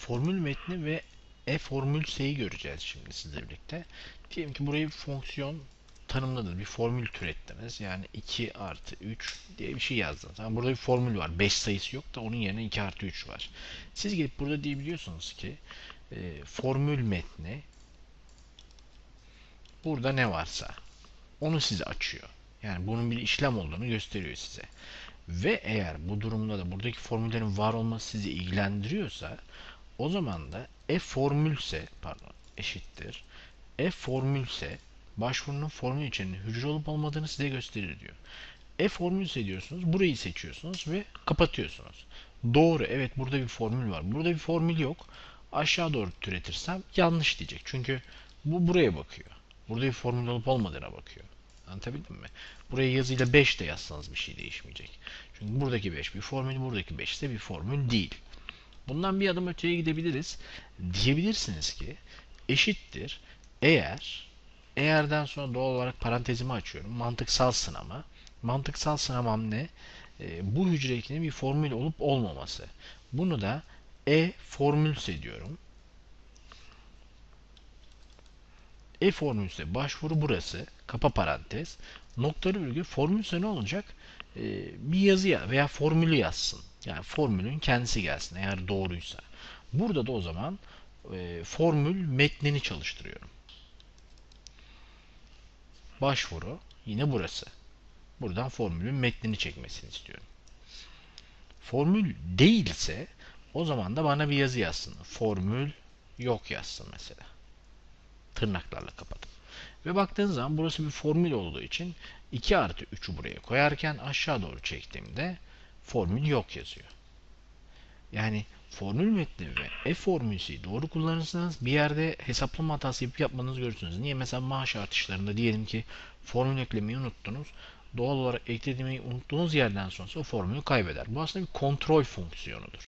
formül metni ve e formül s'yi göreceğiz şimdi sizle birlikte. Diyelim ki burayı fonksiyon tanımladınız. Bir formül türettiniz. Yani 2 artı 3 diye bir şey yazdınız. Yani burada bir formül var. 5 sayısı yok da onun yerine 2 artı 3 var. Siz gelip burada diyebiliyorsunuz ki e, formül metni burada ne varsa onu size açıyor. Yani bunun bir işlem olduğunu gösteriyor size. Ve eğer bu durumda da buradaki formüllerin var olması sizi ilgilendiriyorsa o zaman da f formülse pardon eşittir f formülse başvurunun formül içerisinde hücre olup olmadığını size gösterir diyor. F formülse diyorsunuz burayı seçiyorsunuz ve kapatıyorsunuz. Doğru evet burada bir formül var. Burada bir formül yok. Aşağı doğru türetirsem yanlış diyecek. Çünkü bu buraya bakıyor. Burada bir formül olup olmadığına bakıyor. Anlatabildim mi? Buraya yazıyla 5 de yazsanız bir şey değişmeyecek. Çünkü buradaki 5 bir formül, buradaki 5 ise bir formül değil. Bundan bir adım öteye gidebiliriz. Diyebilirsiniz ki eşittir eğer eğerden sonra doğal olarak parantezimi açıyorum. Mantıksal sınama. Mantıksal sınamam ne? E, bu hücre ekinin bir formül olup olmaması. Bunu da e formülse diyorum. E formülse başvuru burası. Kapa parantez. Noktalı virgül formülse ne olacak? E, bir yazı veya formülü yazsın. Yani formülün kendisi gelsin eğer doğruysa. Burada da o zaman e, formül metnini çalıştırıyorum. Başvuru yine burası. Buradan formülün metnini çekmesini istiyorum. Formül değilse o zaman da bana bir yazı yazsın. Formül yok yazsın mesela. Tırnaklarla kapatıp. Ve baktığınız zaman burası bir formül olduğu için 2 artı 3'ü buraya koyarken aşağı doğru çektiğimde formül yok yazıyor. Yani formül metni ve f formülü doğru kullanırsanız bir yerde hesaplama hatası yapıp yapmanızı görürsünüz. Niye? Mesela maaş artışlarında diyelim ki formül eklemeyi unuttunuz. Doğal olarak eklediğimi unuttuğunuz yerden sonra o formülü kaybeder. Bu aslında bir kontrol fonksiyonudur.